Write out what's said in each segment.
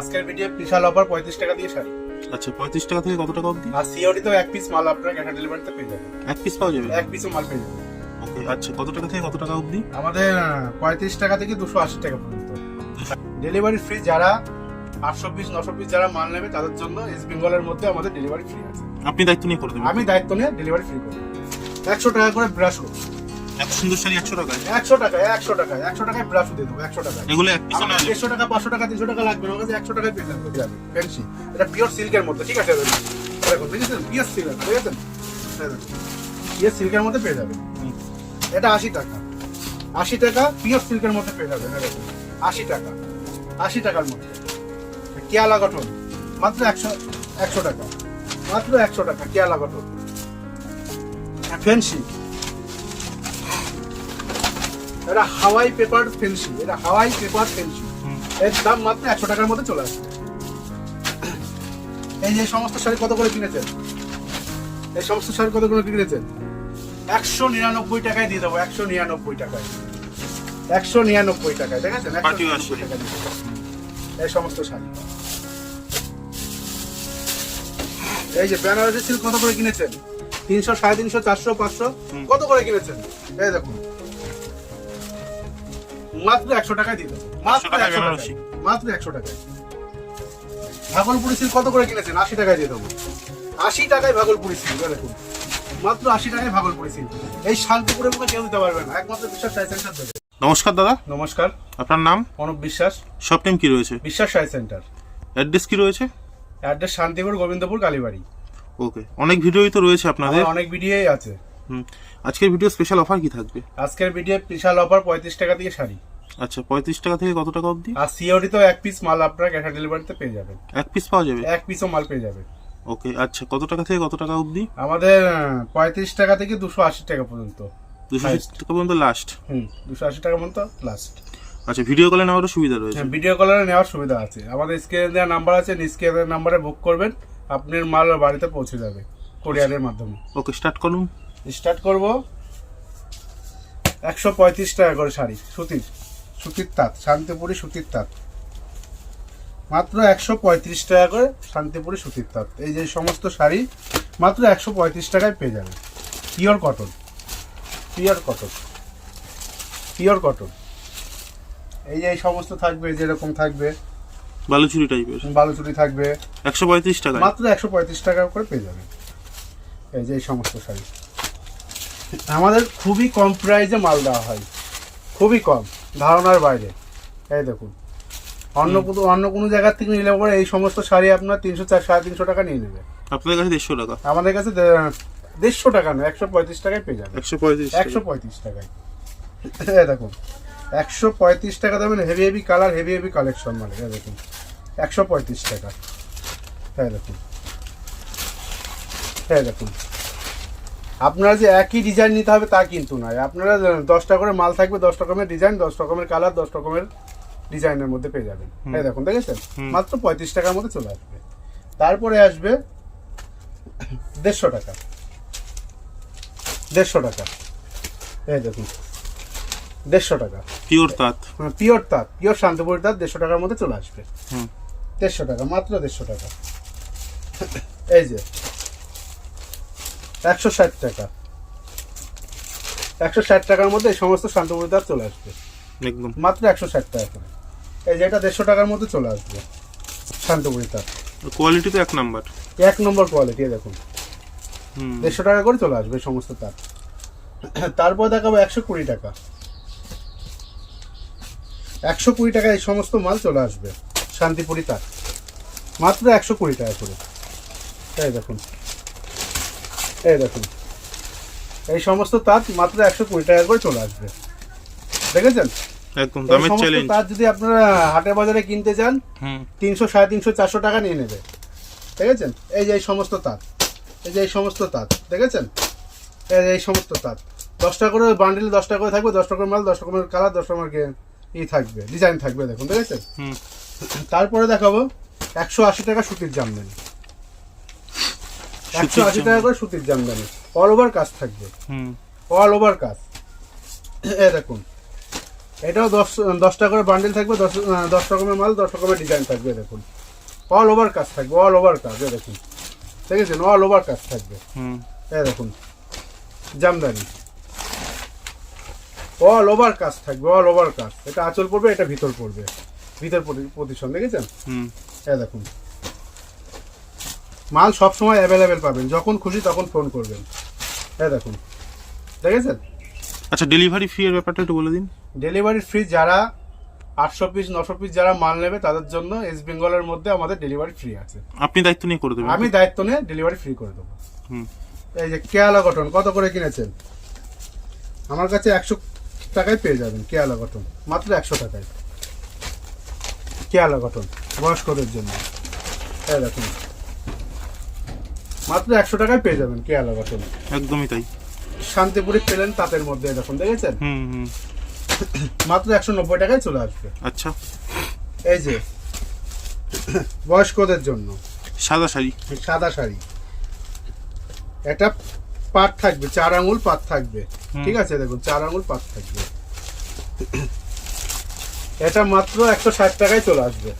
আজকের ভিডিও বিশাল অফার পঁয়ত্রিশ টাকা দিয়ে শাড়ি। আচ্ছা পঁয়ত্রিশ টাকা থেকে কত টাকা অবধি? আর সিওডি তো এক পিস মাল আপনার ক্যাশ ডেলিভারিতে পেয়ে যাবেন। এক পিস পাওয়া যাবে? এক পিসও মাল পেয়ে যাবেন। ওকে আচ্ছা কত টাকা থেকে কত টাকা অবধি? আমাদের পঁয়ত্রিশ টাকা থেকে দুশো আশি টাকা পর্যন্ত। ডেলিভারি ফ্রি যারা আটশো পিস নশো পিস যারা মাল নেবে তাদের জন্য ইস্ট বেঙ্গলের মধ্যে আমাদের ডেলিভারি ফ্রি আছে। আপনি দায়িত্ব নিয়ে করে দেবেন। আমি দায়িত্ব নিয়ে ডেলিভারি ফ্রি করব। একশো টাকা করে ব্রাশ এত সুন্দর শাড়ি একশো টাকায়? একশো টাকায় একশো টাকায় একশো টাকায় ব্রাশ দিয়ে দেবো একশো টাকায়। এগুলো এক পিস আমার দেড়শো টাকা পাঁচশো টাকা তিনশো টাকা লাগবে কাছে একশো টাকায় পেয়ে যাবে ফ্যান্সি এটা পিওর সিল্কের মধ্যে ঠিক আছে? দেখুন দেখেছেন পিওর সিল্ক দেখেছেন পিওর সিল্কের মধ্যে পেয়ে যাবে। এটা আশি টাকা। আশি টাকা পিওর সিল্কের মধ্যে পেয়ে যাবেন দেখুন আশি টাকা। আশি টাকার মধ্যে। কেয়ালা গঠন মাত্র একশো একশো টাকা। মাত্র একশো টাকা কেয়ালা গঠন ফেন্সি এটা হাওয়াই পেপার ফেন্সি এটা হাওয়াই পেপার ফেন্সি এর দাম মাত্র একশো টাকার মধ্যে চলে আসবে এই যে সমস্ত শাড়ি কত করে কিনেছেন? এই সমস্ত শাড়ি কত করে কিনেছেন? একশো নিরানব্বই টাকায় দিয়ে দেবো একশো নিরানব্বই টাকায়। একশো নিরানব্বই টাকায় নিরানব্বই টাকায় এই সমস্ত শাড়ি। এই যে বেনারসি সিল্ক কত করে কিনেছেন? তিনশো সাড়ে তিনশো চারশো পাঁচশো। কত করে কিনেছেন? এই দেখুন। মাত্র একশো টাকায় দিয়ে দেবো। মাত্র একশো। টাকায়। মাত্র একশো টাকায়। ভাগলপুরি সিল্ক কত করে কিনেছেন? আশি টাকায় দিয়ে দেবো। আশি টাকায় ভাগলপুরি এই দেখুন। মাত্র আশি টাকায় ভাগলপুরি সিল্ক। এই শান্তিপুরের মুখে কেউ দিতে পারবে না। একমাত্র বিশ্বাস সাই সেন্টার দেবে নমস্কার দাদা। নমস্কার। আপনার নাম? অনুপ বিশ্বাস। সব নেম কি রয়েছে? বিশ্বাস সাই সেন্টার। অ্যাড্রেস কি রয়েছে? অ্যাড্রেস শান্তিপুর গোবিন্দপুর কালীবাড়ি। ওকে। অনেক ভিডিওই তো রয়েছে আপনাদের। অনেক ভিডিওই আছে। হুম। আজকের ভিডিও স্পেশাল অফার কি থাকবে? আজকের ভিডিও স্পেশাল অফার পঁয়ত্রিশ টাকা দিয়ে শাড়ি। আচ্ছা পঁয়ত্রিশ টাকা থেকে কত টাকা অবধি? আর সিওডি তো এক পিস মাল আপনার ক্যাশ ডেলিভারিতে পেয়ে যাবেন। এক পিস পাওয়া যাবে? এক পিসও মাল পেয়ে যাবে। ওকে আচ্ছা কত টাকা থেকে কত টাকা অবধি? আমাদের পঁয়ত্রিশ টাকা থেকে দুশো আশি টাকা পর্যন্ত। দুশো Highest. টাকা পর্যন্ত লাস্ট হুম দুশো আশি টাকা পর্যন্ত লাস্ট আচ্ছা ভিডিও কলে নেওয়ারও সুবিধা রয়েছে। হ্যাঁ ভিডিও কলারে নেওয়ার সুবিধা আছে। আমাদের স্ক্রিনে দেওয়া নাম্বার আছে স্ক্রিনের নাম্বারে বুক করবেন। আপনার মাল বাড়িতে পৌঁছে যাবে কোরিয়ারের মাধ্যমে। ওকে স্টার্ট করুন। স্টার্ট করব। একশো পঁয়ত্রিশ টাকা করে শাড়ি সুতির। সুতির তাঁত শান্তিপুরি সুতির তাঁত। মাত্র একশো পঁয়ত্রিশ টাকা করে শান্তিপুরি সুতির তাঁত। এই যে সমস্ত শাড়ি মাত্র একশো পঁয়ত্রিশ টাকায় পেয়ে যাবে pure cotton. Pure cotton. Pure cotton. এই যে এই সমস্ত থাকবে যেরকম থাকবে। বালুচুরি টাইপের। বালুচুরি থাকবে। একশো পঁয়ত্রিশ টাকা মাত্র একশো পঁয়ত্রিশ টাকা করে পেয়ে যাবেন। এই যে এই সমস্ত শাড়ি। আমাদের খুবই কম প্রাইসে মাল দেওয়া হয়। খুবই কম। ধারণার বাইরে। এই দেখুন। অন্য কোনো অন্য কোনো জায়গার থেকে নিলে পরে এই সমস্ত শাড়ি আপনার তিনশো চার সাড়ে তিনশো টাকা নিয়ে নেবে। আপনাদের কাছে দেড়শো টাকা? আমাদের কাছে দেড়শো টাকা নয় একশো পঁয়ত্রিশ টাকায় পেয়ে যাবে একশো পঁয়ত্রিশ একশো পঁয়ত্রিশ টাকায়। এই দেখুন একশো পঁয়ত্রিশ টাকা দেবেন heavy heavy colour heavy heavy collection মানে এই দেখুন একশো পঁয়ত্রিশ টাকা। হ্যাঁ দেখুন। হ্যাঁ দেখুন। আপনারা যে একই ডিজাইন নিতে হবে তা কিন্তু নয়। আপনারা দশটা করে মাল থাকবে দশ রকমের ডিজাইন দশ রকমের কালার দশ রকমের ডিজাইনের মধ্যে পেয়ে যাবেন। এই দেখুন দেখেছেন। মাত্র পঁয়ত্রিশ টাকার মধ্যে চলে আসবে। তারপরে আসবে দেড়শো টাকা। দেড়শো টাকা। এই দেখুন দেড়শো টাকা। পিওর তাঁত। পিওর তাঁত পিওর শান্তিপুর তাঁত দেড়শো টাকার মধ্যে চলে আসবে। দেড়শো টাকা মাত্র দেড়শো টাকা। এই যে একশো ষাট টাকা। একশো ষাট টাকার মধ্যে এই সমস্ত শান্তিপুর তাঁত চলে আসবে। একদম। মাত্র একশো ষাট টাকা করে। এই যেটা দেড়শো টাকার মধ্যে চলে আসবে শান্তিপুরি তাঁত কোয়ালিটি তো এক নাম্বার এক নম্বর কোয়ালিটি দেখুন। দেড়শো টাকা করে চলে আসবে এই সমস্ত তার। তারপর দেখাবো একশো কুড়ি টাকা। একশো কুড়ি টাকা এই সমস্ত মাল চলে আসবে শান্তিপুরি তার। মাত্র একশো কুড়ি টাকা করে। তাই দেখুন। এই দেখুন। এই সমস্ত তাঁত মাত্র একশো কুড়ি টাকা করে চলে আসবে। দেখেছেন? একদম দামের চ্যালেঞ্জ তাঁত যদি আপনারা হাটে বাজারে কিনতে চান তিনশো সাড়ে তিনশো চারশো টাকা নিয়ে নেবে। দেখেছেন? এই যে এই সমস্ত তাঁত এই যে এই সমস্ত তাঁত দেখেছেন? এই যে এই সমস্ত তাঁত দশটা করে বান্ডিলে দশটা করে থাকবে দশ রকমের মাল দশ রকমের কালার দশ রকমের ই থাকবে ডিজাইন থাকবে দেখুন দেখেছেন? তারপরে দেখাবো একশো আশি টাকা সুতির জামদানি। একশো আশি টাকা করে সুতির জামদানি। অল ওভার কাজ থাকবে। হুম। অল ওভার কাজ। এ দেখুন। এটাও দশ দশ টাকা করে বান্ডেল থাকবে দশ দশ রকমের মাল দশ রকমের ডিজাইন থাকবে দেখুন। অল ওভার কাজ থাকবে অল ওভার কাজ এ দেখুন। দেখেছেন? অল ওভার কাজ থাকবে। হুম। এ দেখুন। জামদানি। অল ওভার কাজ থাকবে অল ওভার কাজ। এটা আঁচল পড়বে এটা ভিতর পড়বে। ভিতর প্রতিশন দেখেছেন? হুম। এ দেখুন। মাল সব সময় অ্যাভেলেবেল পাবেন। যখন খুশি তখন ফোন করবেন। এ দেখুন। দেখেছেন? আচ্ছা ডেলিভারি ফি এর ব্যাপারটা একটু বলে দিন। ডেলিভারি ফ্রি যারা আটশো পিস নশো পিস যারা মাল নেবে তাদের জন্য এস বেঙ্গলের মধ্যে আমাদের ডেলিভারি ফ্রি আছে। আপনি দায়িত্ব নিয়ে করে দেবেন। আমি দায়িত্ব নিয়ে ডেলিভারি ফ্রি করে দেবো। হুম। এই যে কেয়ালা গঠন কত করে কিনেছেন? আমার কাছে একশো টাকায় পেয়ে যাবেন কেয়ালা গঠন মাত্র একশো টাকায়। কেয়ালা গঠন বয়স্কদের জন্য। এই দেখুন। মাত্র একশো টাকায় পেয়ে যাবেন কেয়ালা গঠন একদমই তাই। শান্তিপুরে পেলেন তাঁতের মধ্যে দেখুন দেখেছেন? হুম হুম। মাত্র একশো নব্বই টাকায় চলে আসবে। আচ্ছা। এই যে বয়স্কদের জন্য। সাদা শাড়ি। সাদা শাড়ি। এটা পাট থাকবে চার আঙুল পাত থাকবে। ঠিক আছে দেখুন চার আঙুল পাত থাকবে। এটা মাত্র একশো ষাট টাকায় চলে আসবে।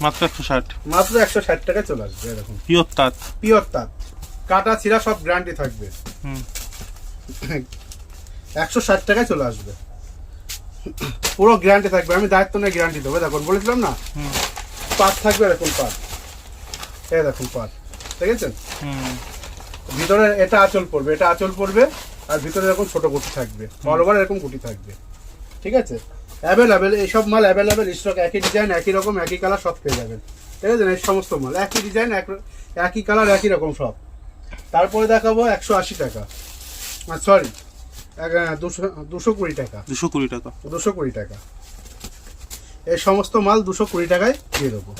মাত্র একশো ষাট। মাত্র একশো ষাট টাকায় চলে আসবে পিওর তাঁত। পিওর তাঁত। কাটা ছিঁড়া সব গ্যারান্টি থাকবে। হুম। একশো ষাট টাকায় চলে আসবে। পুরো গ্যারান্টি থাকবে। আমি দায়িত্ব নিয়ে গ্যারান্টি দেবো। দেখুন বলেছিলাম না? পাত থাকবে দেখুন পাত। এই দেখুন দেখেছেন? হুম। ভিতরে এটা আঁচল পড়বে এটা আঁচল পড়বে আর ভিতরে এরকম ছোট গুটি থাকবে। অল এরকম গুটি থাকবে। ঠিক আছে? অ্যাভেলেবেল এইসব মাল অ্যাভেলেবেল স্টক একই ডিজাইন একই রকম একই কালার সব পেয়ে যাবেন। ঠিক আছে? এই সমস্ত মাল। একই ডিজাইন একই কালার একই রকম সব। তারপরে দেখাবো একশো আশি টাকা। সরি দুশো দুশো কুড়ি টাকা। দুশো কুড়ি টাকা। দুশো কুড়ি টাকা। এই সমস্ত মাল দুশো কুড়ি টাকায় দিয়ে দেবো।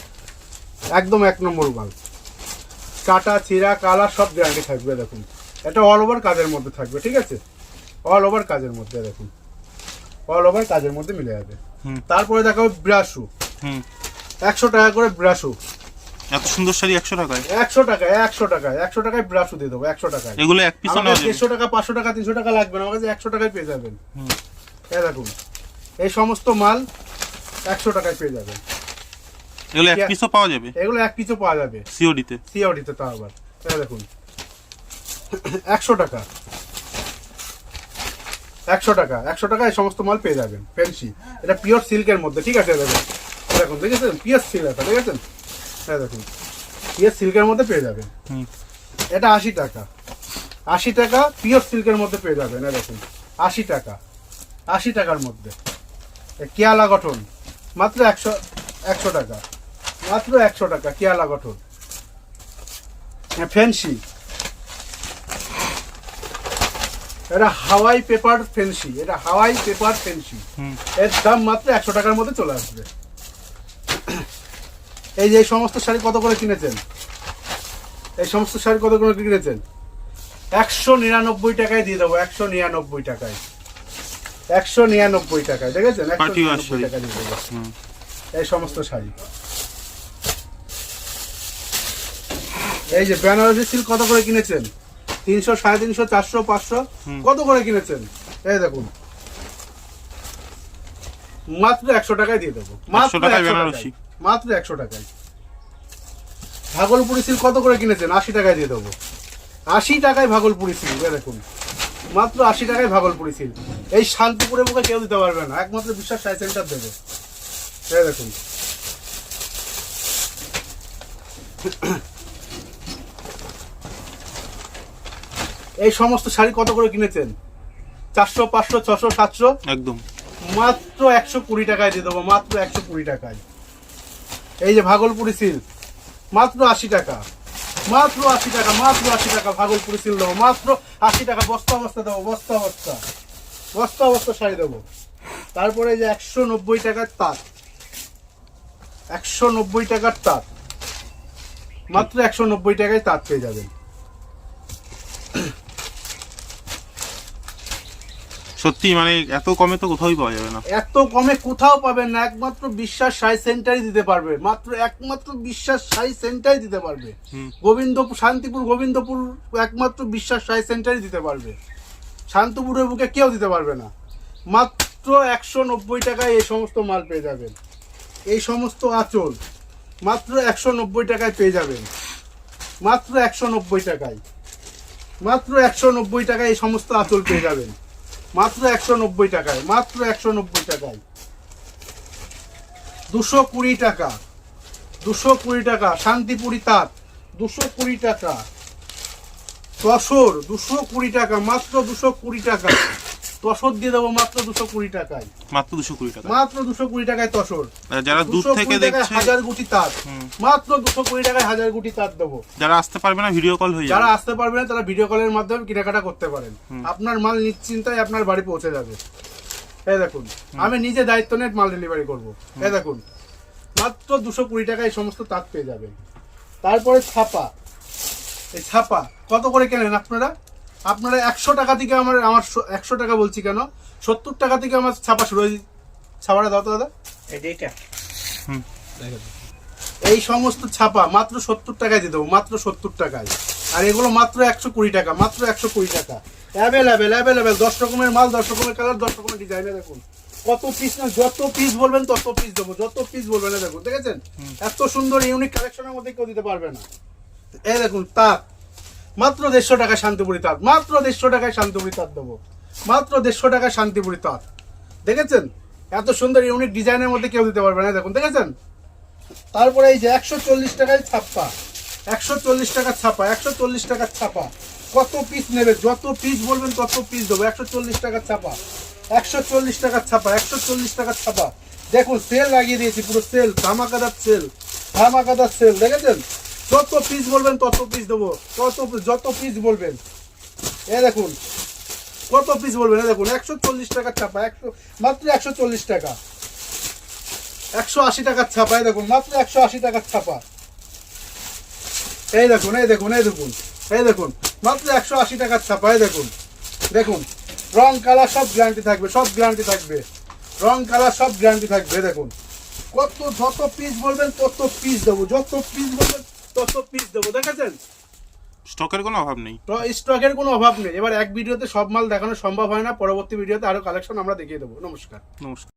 একদম এক নম্বর মাল। কাটা চিরা কালার সব গ্যারান্টি থাকবে দেখুন। এটা অল ওভার কাজের মধ্যে থাকবে ঠিক আছে? অল ওভার কাজের মধ্যে দেখুন। অল ওভার কাজের মধ্যে মিলে যাবে। হুম। তারপরে দেখাবো ব্রাশু। হুম। একশো টাকা করে ব্রাশু। এত সুন্দর শাড়ি একশো টাকায়? একশো টাকায় একশো টাকায় একশো টাকায় ব্রাশু দিয়ে দেবো একশো টাকায়। এগুলো এক পিসও আমাদের নেওয়া দেড়শো টাকা পাঁচশো টাকা তিনশো টাকা লাগবে না আমার কাছে একশো টাকায় পেয়ে যাবেন। হুম। এই দেখুন এই সমস্ত মাল একশো টাকায় পেয়ে যাবেন। এগুলো এক. পিসও পাওয়া যাবে? এগুলো এক পিছু পাওয়া যাবে। সিওডিতে সিওডিতে তা আবার। এই দেখুন একশো টাকা। একশো টাকা একশো টাকা এই সমস্ত মাল পেয়ে যাবেন ফ্যান্সি এটা পিওর সিল্কের মধ্যে ঠিক আছে দেখুন দেখুন দেখেছেন? পিওর সিল্ক এটা দেখেছেন? হ্যাঁ দেখুন। পিওর সিল্কের মধ্যে পেয়ে যাবেন। হুম। এটা আশি টাকা। আশি টাকা পিওর সিল্কের মধ্যে পেয়ে যাবেন হ্যাঁ দেখুন। আশি টাকা। আশি টাকার মধ্যে। কেয়ালা গঠন। মাত্র একশো একশো টাকা। মাত্র একশো টাকা কেয়ালা গঠন। এ ফেন্সি এটা হাওয়াই পেপার ফেন্সি এটা হাওয়াই পেপার ফেন্সি এর দাম মাত্র একশো টাকার মধ্যে চলে আসবে। এই যে এই সমস্ত শাড়ি কত করে কিনেছেন? এই সমস্ত শাড়ি কত করে কিনেছেন? একশো নিরানব্বই টাকায় দিয়ে দেবো একশো নিরানব্বই টাকায়। একশো নিরানব্বই টাকায় দেখেছেন? একশো নিরানব্বই। টাকা দিয়ে দেবো। এই সমস্ত শাড়ি। এই যে বেনারসি সিল্ক কত করে কিনেছেন? তিনশো সাড়ে তিনশো চারশো পাঁচশো। কত করে কিনেছেন? এই দেখুন। মাত্র একশো টাকায় দিয়ে দেবো। মাত্র 100 টাকায়। 100 বেনারসি। মাত্র একশো টাকায়। ভাগলপুরি সিল্ক কত করে কিনেছেন? আশি টাকায় দিয়ে দেবো। আশি টাকায় ভাগলপুরি এই দেখুন। মাত্র আশি টাকায় ভাগলপুরি সিল্ক। এই শান্তিপুরে মুখে কেউ দিতে পারবে না। একমাত্র বিশ্বাস সাই সেন্টার দেবে। দেখুন। এই সমস্ত শাড়ি কত করে কিনেছেন? চারশো পাঁচশো ছশো সাতশো? একদম। মাত্র একশো কুড়ি টাকায় দিয়ে দেবো মাত্র একশো কুড়ি টাকায়। এই যে ভাগলপুরি সিল্ক মাত্র আশি টাকা মাত্র আশি টাকা মাত্র আশি টাকা ভাগলপুরি সিল্ক দেবো মাত্র আশি টাকা বস্তা বস্তা দেবো বস্তা বস্তা বস্তা বস্তা শাড়ি দেবো। তারপরে এই যে একশো নব্বই টাকার তাঁত একশো নব্বই টাকার তাঁত মাত্র একশো নব্বই টাকায় তাঁত পেয়ে যাবেন। সত্যি মানে এত কমে তো কোথাওই পাওয়া যাবে না। এত কমে কোথাও পাবেন না একমাত্র বিশ্বাস সাই সেন্টারই দিতে পারবে। মাত্র একমাত্র বিশ্বাস সাই সেন্টারই দিতে পারবে। গোবিন্দপুর শান্তিপুর গোবিন্দপুর একমাত্র বিশ্বাস সাই সেন্টারই দিতে পারবে। শান্তপুরের বুকে কেউ দিতে পারবে না। মাত্র মাত্র একশো নব্বই টাকায় এই সমস্ত মাল পেয়ে যাবেন। এই সমস্ত আঁচল মাত্র একশো নব্বই টাকায় পেয়ে যাবেন। মাত্র একশো নব্বই টাকায়। মাত্র একশো নব্বই টাকায় এই সমস্ত আঁচল পেয়ে যাবেন। মাত্র একশো নব্বই টাকায়, মাত্র একশো নব্বই টাকায়। দুশো কুড়ি টাকা, দুশো কুড়ি টাকা, শান্তিপুরি তাঁত, দুশো কুড়ি টাকা। তসর দুশো কুড়ি টাকা, মাত্র দুশো কুড়ি টাকা। তসর দিয়ে দেবো মাত্র দুশো কুড়ি টাকায়। মাত্র দুশো কুড়ি টাকা মাত্র দুশো কুড়ি টাকায় তসর। যারা দূর থেকে দেখছে হাজার গুটি মাত্র দুশো কুড়ি টাকায় হাজার গুটি দেবো। যারা আসতে পারবে না ভিডিও কল হয়ে যারা আসতে পারবে না তারা ভিডিও কলের মাধ্যমে কেনাকাটা করতে পারেন। আপনার মাল নিশ্চিন্তায় আপনার বাড়ি পৌঁছে যাবে। এই দেখুন আমি নিজে দায়িত্ব নিয়ে মাল ডেলিভারি করব। এই দেখুন মাত্র দুশো কুড়ি টাকায় সমস্ত তাঁত পেয়ে যাবেন। তারপরে ছাপা। এই ছাপা কত করে কেনেন আপনারা? আপনারা একশো টাকা থেকে আমার আমার একশো টাকা বলছি কেন? সত্তর টাকা থেকে আমার ছাপা শুরু হয়েছে ছাপাটা দাও তো দাদা। এই সমস্ত ছাপা মাত্র সত্তর টাকায় দিয়ে দেবো মাত্র সত্তর টাকায়। আর এগুলো মাত্র একশো কুড়ি টাকা মাত্র একশো কুড়ি টাকা। অ্যাভেলেবেল অ্যাভেলেবেল দশ রকমের মাল দশ রকমের কালার দশ রকমের ডিজাইনে দেখুন। কত পিস না যত পিস বলবেন তত পিস দেবো যত পিস বলবেন দেখুন দেখেছেন? এত সুন্দর ইউনিক কালেকশনের মধ্যে কেউ দিতে পারবে না। এই দেখুন তাঁত মাত্র দেড়শো টাকায় শান্তিপুরি তাঁত, মাত্র দেড়শো টাকায় শান্তিপুরি তাঁত দেবো। মাত্র দেড়শো টাকায় শান্তিপুরি তাঁত। দেখেছেন? এত সুন্দর ইউনিক ডিজাইনের মধ্যে কেউ দিতে পারবে না দেখুন, দেখেছেন? তারপরে এই যে একশো চল্লিশ টাকায় ছাপ্পা, একশো চল্লিশ টাকার ছাপা একশো চল্লিশ টাকার ছাপা কত পিস নেবে? যত পিস বলবেন তত পিস দেবো। একশো চল্লিশ টাকার ছাপা একশো চল্লিশ টাকার ছাপা একশো চল্লিশ টাকার ছাপা দেখুন সেল লাগিয়ে দিয়েছি, পুরো সেল ধামাকাদার সেল ধামাকাদার সেল দেখেছেন? যত পিস বলবেন, তত পিস দেবো। তত যত পিস বলবেন। এ দেখুন, কত পিস বলবেন? এ দেখুন, একশো চল্লিশ টাকার ছাপা, একশো, মাত্র একশো চল্লিশ টাকা। একশো আশি টাকার ছাপা এই দেখুন, মাত্র একশো আশি টাকার ছাপা। এই দেখুন এই দেখুন এই দেখুন এই দেখুন, মাত্র একশো আশি টাকার ছাপা এই দেখুন দেখুন, রং, কালার সব গ্যারান্টি থাকবে, সব গ্যারান্টি থাকবে। রং, কালার সব গ্যারান্টি থাকবে, দেখুন। কত, যত পিস বলবেন, তত পিস দেবো, যত পিস বলবেন তত পিস দেবো দেখেছেন? স্টকের কোনো অভাব নেই। স্টকের কোনো অভাব নেই। এবার এক ভিডিওতে সব মাল দেখানো সম্ভব হয় না পরবর্তী ভিডিওতে আরও কালেকশন আমরা দেখিয়ে দেবো। নমস্কার। নমস্কার।